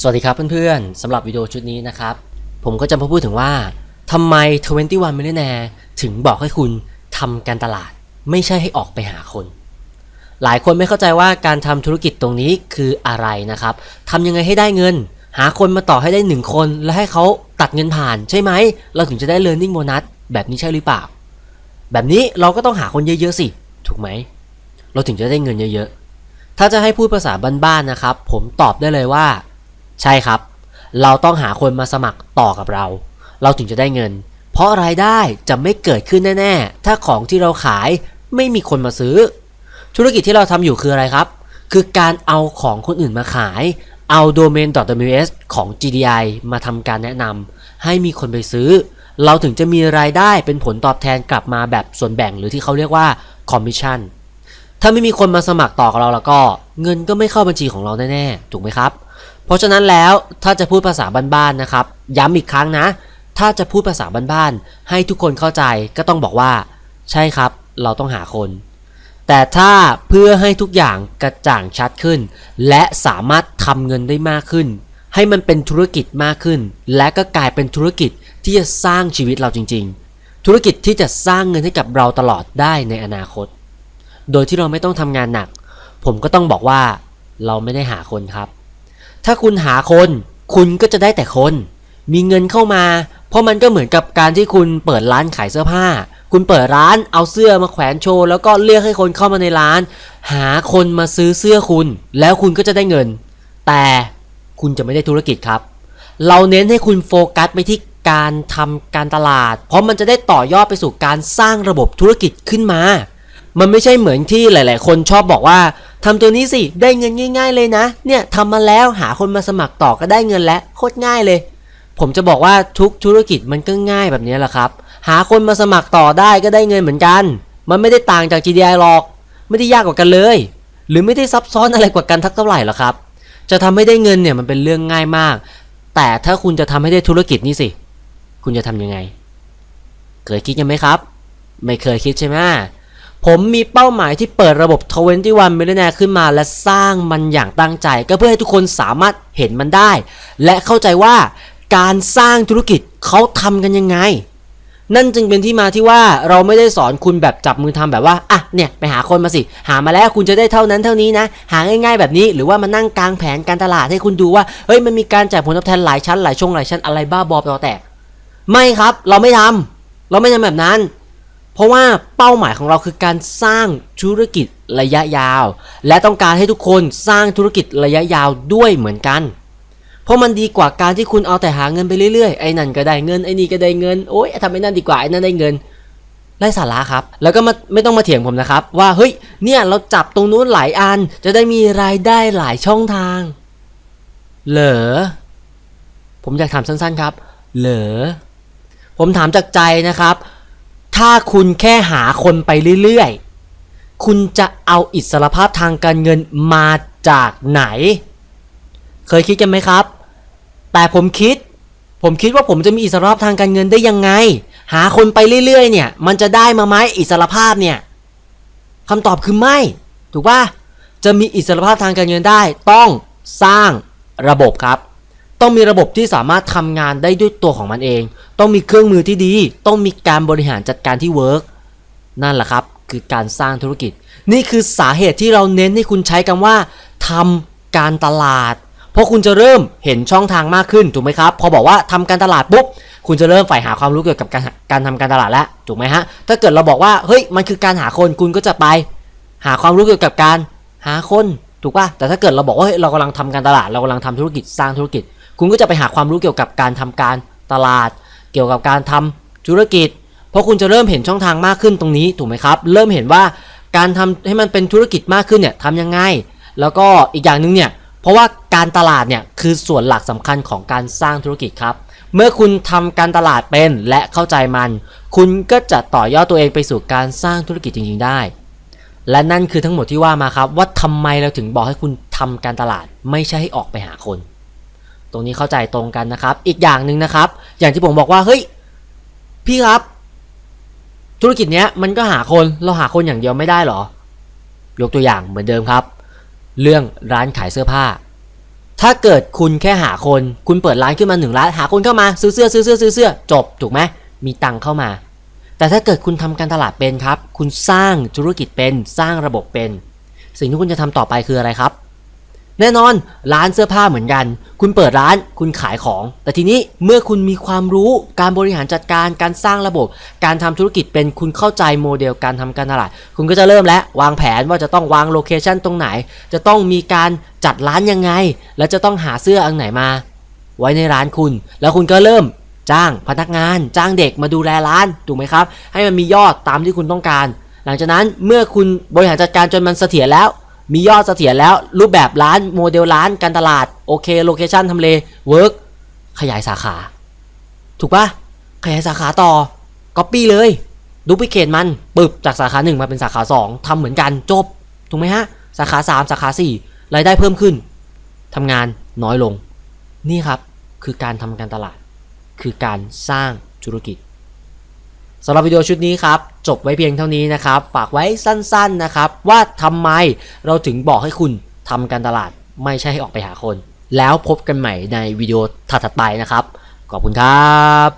สวัสดีครับเพื่อนๆสำหรับวิดีโอชุดนี้นะครับ ผมก็จะมาพูดถึงว่าทำไม 21 Millionaire ถึงบอกให้คุณทำการตลาด ไม่ใช่ให้ออกไปหาคน หลายคนไม่เข้าใจว่าการทำธุรกิจตรงนี้คืออะไรนะครับทำยังไงให้ได้เงิน หาคนมาต่อให้ได้หนึ่งคน แล้วให้เขาตัดเงินผ่านใช่ไหม เราถึงจะได้ learning bonus แบบนี้ใช่หรือเปล่า แบบนี้เราก็ต้องหาคนเยอะๆสิ ถูกไหม เราถึงจะได้เงินเยอะๆ ถ้าจะให้พูดภาษาบ้านๆนะครับ ผมตอบได้เลยว่า ใช่ครับ เราต้องหาคนมาสมัครต่อกับเรา เราถึงจะได้เงิน เพราะรายได้จะไม่เกิดขึ้นแน่ ๆ ถ้าของที่เราขายไม่มีคนมาซื้อ ธุรกิจที่เราทำอยู่คืออะไรครับ คือการเอาของคนอื่นมาขาย เอา domain.ws ของ GDI มาทำการแนะนำให้มีคนไปซื้อ เราถึงจะมีรายได้เป็นผลตอบแทนกลับมาแบบส่วนแบ่งหรือที่เขาเรียกว่า commission ถ้าไม่มีคนมาสมัครต่อกับเราแล้วก็ เงินก็ไม่เข้าบัญชีของเราแน่ๆ ถูกไหมครับ เพราะฉะนั้นแล้วถ้าจะพูดภาษาบ้านๆนะครับ ย้ำอีกครั้งนะ ถ้าจะพูดภาษาบ้านๆให้ทุกคนเข้าใจก็ต้องบอกว่า ใช่ครับ เราต้องหาคน แต่ถ้าเพื่อให้ทุกอย่างกระจ่างชัดขึ้น และสามารถทำเงินได้มากขึ้น ให้มันเป็นธุรกิจมากขึ้น และก็กลายเป็นธุรกิจที่จะสร้างชีวิตเราจริง ๆ ธุรกิจที่จะสร้างเงินให้กับเราตลอดได้ในอนาคต โดยที่เราไม่ต้องทำงานหนัก ผมก็ต้องบอกว่าเราไม่ได้หาคนครับ ถ้าคุณหาคน คุณก็จะได้แต่คน มีเงินเข้ามา เพราะมันก็เหมือนกับการที่คุณเปิดร้านขายเสื้อผ้า คุณเปิดร้านเอาเสื้อมาแขวนโชว์แล้วก็เรียกให้คนเข้ามาในร้าน หาคนมาซื้อเสื้อคุณ แล้วคุณก็จะได้เงิน แต่คุณจะไม่ได้ธุรกิจครับ เราเน้นให้คุณโฟกัสไปที่การทำการตลาด เพราะมันจะได้ต่อยอดไปสู่การสร้างระบบธุรกิจขึ้นมา มันไม่ใช่เหมือนที่หลาย ๆ คนชอบบอกว่า ทำตัวนี้สิ ได้เงินง่าย ๆ เลยนะ เนี่ยทำมาแล้วหาคนมาสมัครต่อก็ได้เงินแล้วโคตรง่ายเลย ผมจะบอกว่าทุกธุรกิจมันก็ง่ายแบบนี้แหละครับ หาคนมาสมัครต่อได้ก็ได้เงินเหมือนกัน มันไม่ได้ต่างจาก GDI หรอก ไม่ได้ยากกว่ากันเลย หรือไม่ได้ซับซ้อนอะไรกว่ากันทักเท่าไหร่หรอกครับ จะทำให้ได้เงินเนี่ยมันเป็นเรื่องง่ายมาก แต่ถ้าคุณจะทำให้ได้ธุรกิจนี่สิ คุณจะทำยังไง เคยคิดกันไหมครับ ไม่เคยคิดใช่ไหม ผมมีเป้าหมายที่เปิดระบบ 21 Millionaire ขึ้นมา และสร้างมันอย่างตั้งใจ ก็เพื่อให้ทุกคนสามารถเห็นมันได้ และเข้าใจว่าการสร้างธุรกิจเขาทำกันยังไง นั่นจึงเป็นที่มาที่ว่าเราไม่ได้สอนคุณแบบจับมือทำแบบว่าอะเนี่ยไปหาคนมาสิ หามาแล้วคุณจะได้เท่านั้นเท่านี้นะ หาง่ายๆแบบนี้ หรือว่ามานั่งกลางแผนการตลาดให้คุณดูว่าเฮ้ยมันมีการจ่ายผลตอบแทนหลายชั้นหลายช่วงหลายชั้นอะไรบ้าบอต่อแตกไม่ครับ เราไม่ทำเราไม่ทำแบบนั้น เพราะว่าเป้าหมายของเราคือการสร้างธุรกิจระยะยาว และต้องการให้ทุกคนสร้างธุรกิจระยะยาวด้วยเหมือนกัน เพราะมันดีกว่าการที่คุณเอาแต่หาเงินไปเรื่อยๆ ไอ้นั่นก็ได้เงิน ไอ้นี่ก็ได้เงิน โอ๊ยทำไอ้นั่นดีกว่า ไอ้นั่นได้เงินไร้สาระครับ แล้วก็มาไม่ต้องมาเถียงผมนะครับ ว่าเฮ้ย เนี่ยเราจับตรงนู้นหลายอัน จะได้มีรายได้หลายช่องทาง เหรอ ผมอยากถามสั้นๆครับ เหรอ ผมถามจากใจนะครับ ถ้าคุณแค่หาคนไปเรื่อยๆ คุณจะเอาอิสรภาพทางการเงินมาจากไหน เคยคิดกันไหมครับ แต่ผมคิด ผมคิดว่าผมจะมีอิสรภาพทางการเงินได้ยังไง หาคนไปเรื่อยๆ เนี่ย มันจะได้มาไหมอิสรภาพเนี่ยคำตอบคือไม่ ถูกป่ะ จะมีอิสรภาพทางการเงินได้ ต้องสร้างระบบครับ ต้องมีระบบที่สามารถทำงานได้ด้วยตัวของมันเอง ต้องมีเครื่องมือที่ดี ต้องมีการบริหารจัดการที่เวิร์กนั่นแหละครับ คือการสร้างธุรกิจ นี่คือสาเหตุที่เราเน้นให้คุณใช้คำว่าทำการตลาด เพราะคุณจะเริ่มเห็นช่องทางมากขึ้นถูกไหมครับ พอบอกว่าทำการตลาดปุ๊บคุณจะเริ่มใฝ่หาความรู้เกี่ยวกับการการทำการตลาดแล้วถูกไหมฮะถ้าเกิดเราบอกว่าเฮ้ยมันคือการหาคนคุณก็จะไป หาความรู้เกี่ยวกับการหาคนถูกป่ะแต่ถ้าเกิดเราบอกว่าเฮ้ยเรากำลังทำการตลาด เรากำลังทำธุรกิจสร้างธุรกิจ คุณก็จะไปหาความรู้เกี่ยวกับการทำการตลาด เกี่ยวกับการทำธุรกิจ เพราะคุณจะเริ่มเห็นช่องทางมากขึ้นตรงนี้ถูกไหมครับ เริ่มเห็นว่าการทำให้มันเป็นธุรกิจมากขึ้นเนี่ยทำยังไง แล้วก็อีกอย่างหนึ่งเนี่ยเพราะว่าการตลาดเนี่ยคือส่วนหลักสำคัญของการสร้างธุรกิจครับ เมื่อคุณทำการตลาดเป็นและเข้าใจมัน คุณก็จะต่อยอดตัวเองไปสู่การสร้างธุรกิจจริง ๆ ได้ และนั่นคือทั้งหมดที่ว่ามาครับว่าทำไมเราถึงบอกให้คุณทำการตลาดไม่ใช่ให้ออกไปหาคน ตรงนี้เข้าใจตรงกันนะครับ อีกอย่างหนึ่งนะครับ อย่างที่ผมบอกว่าเฮ้ยพี่ครับ ธุรกิจเนี้ยมันก็หาคนเราหาคนอย่างเดียวไม่ได้หรอ ยกตัวอย่างเหมือนเดิมครับ เรื่องร้านขายเสื้อผ้า ถ้าเกิดคุณแค่หาคน คุณเปิดร้านขึ้นมาหนึ่งร้านหาคนเข้ามาซื้อเสื้อซื้อเสื้อซื้อเสื้อจบถูกไหมมีตังค์เข้ามา แต่ถ้าเกิดคุณทำการตลาดเป็นครับ คุณสร้างธุรกิจเป็นสร้างระบบเป็น สิ่งที่คุณจะทำต่อไปคืออะไรครับ แน่นอนร้านเสื้อผ้าเหมือนกัน คุณเปิดร้านคุณขายของ แต่ทีนี้เมื่อคุณมีความรู้การบริหารจัดการการสร้างระบบ การทำธุรกิจเป็นคุณเข้าใจโมเดลการทำการตลาด คุณก็จะเริ่มแล้ววางแผนว่าจะต้องวางโลเคชันตรงไหน จะต้องมีการจัดร้านยังไง แล้วจะต้องหาเสื้ออันไหนมา ไว้ในร้านคุณ แล้วคุณก็เริ่มจ้างพนักงาน จ้างเด็กมาดูแลร้านถูกไหมครับ ให้มันมียอดตามที่คุณต้องการ หลังจากนั้นเมื่อคุณบริหารจัดการจนมันเสถียรแล้ว มียอดเสถียรแล้วรูปแบบร้านโมเดลร้านการตลาด โอเคโลเคชันทำเลเวิร์กขยายสาขา ถูกปะขยายสาขาต่อก๊อปปี้เลยดูพิเคทมันปึบจากสาขาหนึ่งมาเป็นสาขาสองทำเหมือนกันจบ ถูกไหมฮะ สาขาสามสาขาสี่รายได้เพิ่มขึ้นทำงานน้อยลง นี่ครับคือการทำการตลาด คือการสร้างธุรกิจ สำหรับวิดีโอชุดนี้ครับจบไว้เพียงเท่านี้นะครับฝากไว้สั้นๆนะครับว่าทำไมเราถึงบอกให้คุณทำการตลาดไม่ใช่ให้ออกไปหาคน แล้วพบกันใหม่ในวิดีโอถัดๆไปนะครับ ขอบคุณครับ